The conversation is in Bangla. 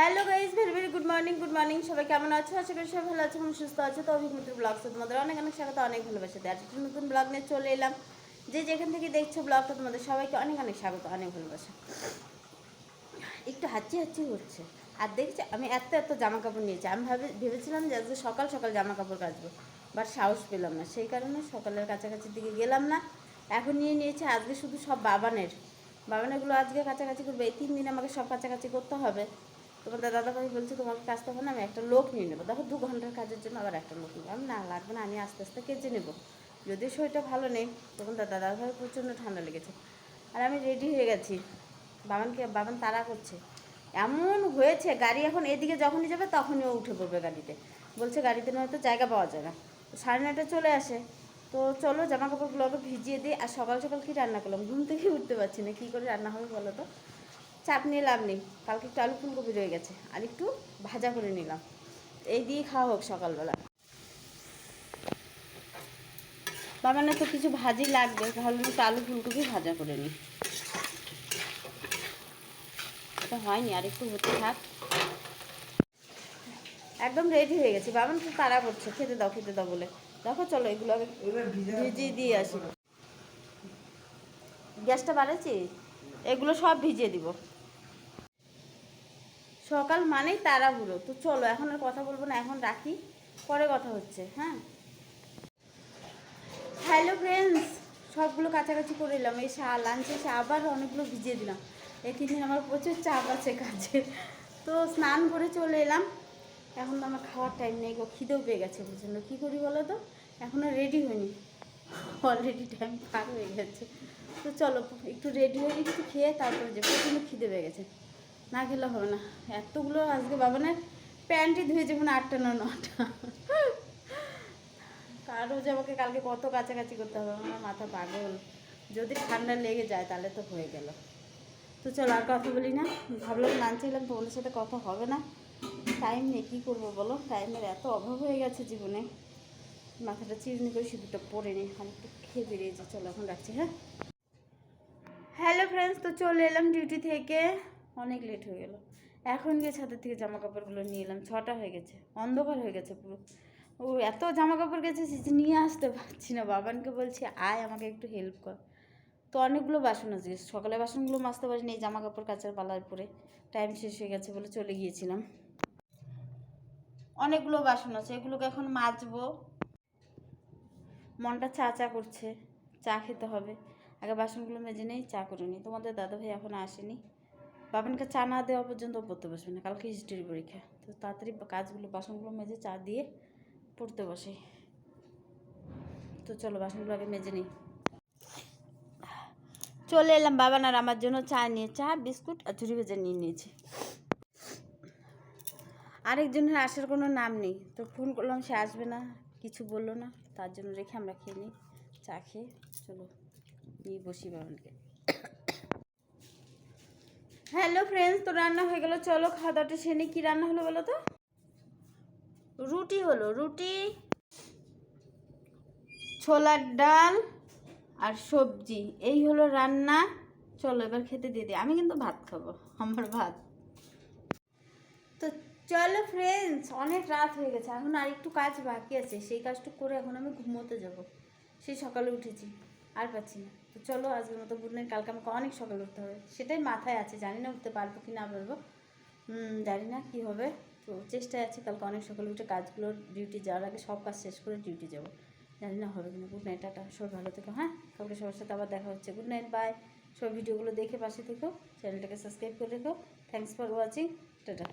Hello guys very very good morning good morning সবাই কেমন আছো? আশা করি সবাই ভালো আছো এবং সুস্থ আছো। তো অভিজ্ঞতার ব্লগসে তোমাদের অনেক অনেক স্বাগত, অনেক ভালোবাসা দেয় একটা নতুন ব্লগ নিয়ে চলে এলাম। যে যেখান থেকে দেখছ ব্লগটা তোমাদের সবাইকে অনেক অনেক স্বাগত, অনেক ভালোবাসা। একটু হাঁচি হাঁচি হচ্ছে। আর দেখছি, আমি এত এত জামা কাপড় নিয়েছি। আমি ভাবে, ভেবেছিলাম যে আজকে সকাল সকাল জামা কাপড় কাচবো বাট সাহস পেলাম না। সেই কারণে সকালের কাছাকাছির দিকে গেলাম না। এখন নিয়ে নিয়েছি, আজকে শুধু সব বাবানের। বাবানেরগুলো আজকে কাছাকাছি করবে। এই তিন দিন আমাকে সব কাছাকাছি করতে হবে। তোমাদের দাদা ভাই বলছে তোমাকে কাজতে হবে না, আমি একটা লোক নিয়ে নেব। দেখো, দু ঘণ্টার কাজের জন্য আবার একটা লোক নেব। আমি না লাগবে না, আমি আস্তে আস্তে কেজে নেব। যদি শরীরটা ভালো নেই, তখন দাদা দাদা ভাই প্রচণ্ড ঠান্ডা লেগেছে। আর আমি রেডি হয়ে গেছি। বাবানকে, বাবান তাড়া করছে। এমন হয়েছে, গাড়ি এখন এদিকে যখনই যাবে তখনই ও উঠে পড়বে গাড়িতে। বলছে, গাড়িতে নয়তো জায়গা পাওয়া যায় না। সাড়ে নয়টায় চলে আসে। তো চলো জামা কাপড়গুলোকে ভিজিয়ে দিই। আর সকাল সকাল কি রান্না করলাম? ঘুম থেকে উঠতে পারছি না। কী করে রান্না হবে বলো তো? চাপ নিয়ে লাভ নেই। কালকে একটু আলু ফুলকপি রয়ে গেছে। আর একটু ভাজা করে নিলাম। এই দিয়ে খাওয়া হোক সকালবেলা। বাবানের তো কিছু ভাজি লাগবে। তাহলে একটু আলু ফুলকপি ভাজা করে নিই। এটা হয়নি আর একটু হতে থাক। একদম রেডি হয়ে গেছি। বাবান খুব তাড়া করছে। খেতে দাও খেতে দাও বলে। দেখো চলো এগুলো আগে ভিজিয়ে দিয়ে আসি। গ্যাসটা বাড়াচ্ছি এগুলো সব ভিজিয়ে দিব। সকাল মানেই তাড়াহুড়ো। তো চলো, এখন আর কথা বলব না, এখন রাখি, পরে কথা হচ্ছে হ্যাঁ? হ্যালো ফ্রেন্ডস সবগুলো কাছাকাছি করে নিলাম, এই সা লাঞ্চে এসে আবার অনেকগুলো ভিজিয়ে দিলাম। এই দিন আমার প্রচুর চাপ আছে কাজে তো স্নান করে চলে এলাম। এখন তো আমার খাওয়ার টাইম নেই গো, খিদেও পেয়ে গেছে প্রচণ্ড। কী করি বলো তো? এখনও রেডি হয়নি। অলরেডি টাইম পার হয়ে গেছে। তো চলো, একটু রেডি হয়ে একটু খেয়ে তারপরে যে প্রচণ্ড খিদে পেয়ে গেছে। না খেলে হবে না। এতগুলো আজকে বাবানের প্যান্টই ধুয়ে যাব না আটটা না নটা। কারও যে আমাকে কালকে কত কাছাকাছি করতে হবে, আমার মাথা পাগল। যদি ঠান্ডা লেগে যায় তাহলে তো হয়ে গেল। তো চলো আর কথা বলি না। ভাবলাম লাঞ্চে এলাম তোমাদের সাথে কথা হবে না। টাইম নেই, কী করব বলো? টাইমের এত অভাব হয়ে গেছে জীবনে। মাথাটা চিরুনি করে সিঁদুরটা পরে নিই একটু খেয়ে বেরিয়েছি চলো এখন রাখছি হ্যাঁ? হ্যালো ফ্রেন্ডস তো চলে এলাম ডিউটি থেকে। অনেক লেট হয়ে গেল। এখন গিয়ে ছাদের থেকে জামা কাপড়গুলো নিয়ে এলাম, ছটা হয়ে গেছে, অন্ধকার হয়ে গেছে পুরো। ও এত জামা কাপড় গেছে যে নিয়ে আসতে পারছি না। বাবানকে বলছি, আয়, আমাকে একটু হেল্প কর। তো অনেকগুলো বাসন আছে, সকালে বাসনগুলো মাজতে পারিনি, এই জামা কাপড় কাচার পালার পরে টাইম শেষ হয়ে গেছে বলে চলে গিয়েছিলাম। অনেকগুলো বাসন আছে, এগুলোকে এখন মাজবো। মনটা চা চা করছে, চা খেতে হবে। আগে বাসনগুলো মেজে নেই, চা করে নিই। তোমাদের দাদা ভাই এখন আসেনি। বাবানকে চা না দেওয়া পর্যন্ত পড়তে বসবে না। কালকে হিস্ট্রির পরীক্ষা। তো তাড়াতাড়ি কাজগুলো, বাসনগুলো মেজে চা দিয়ে পড়তে বসে। তো চলো বাসনগুলো আগে মেজে নিই। চলে এলাম বাবান আর আমার জন্য চা নিয়ে। চা, বিস্কুট আর ঝুড়ি ভেজে নিয়ে নিয়েছি। আরেকজনের আসার কোনো নাম নেই। তো ফোন করলাম, সে আসবে না, কিছু বলল না। তার জন্য রেখে আমরা খেয়ে নিই। চা খেয়ে চলো, নিয়ে বসি বাবানকে। হ্যালো ফ্রেন্ডস, তো রান্না হয়ে গেল। চলো খাওয়া দাওয়াটা সে নিই। কী রান্না হলো বলো তো? রুটি হলো। রুটি, ছোলার ডাল আর সবজি। এই হলো রান্না। চলো এবার খেতে দিয়ে দিই। আমি কিন্তু ভাত খাব, আমার ভাত। তো চলো ফ্রেন্ডস, অনেক রাত হয়ে গেছে। এখন আর একটু কাজ বাকি আছে। সেই কাজটা করে এখন আমি ঘুমোতে যাব। সেই সকালে উঠেছি। আর পাচ্ছি না। তো চলো আজকের মতো গুড নাইট কালকে আমাকে অনেক সকালে উঠতে হবে। সেটাই মাথায় আছে। জানি না উঠতে পারব কি না পারব। জানি না কী হবে। তো চেষ্টায় আছে কালকে অনেক সকালে উঠে কাজগুলো ডিউটি যাওয়ার আগে সব কাজ শেষ করে ডিউটি যাব। জানি না হবে কিনা। Good night tata. সব ভালো থেকো হ্যাঁ? কালকে সবার সাথে আবার দেখা হচ্ছে। গুড নাইট বাই সব ভিডিওগুলো দেখে পাশে থেকো। চ্যানেলটাকে সাবস্ক্রাইব করে রেখো। Thanks for watching tata.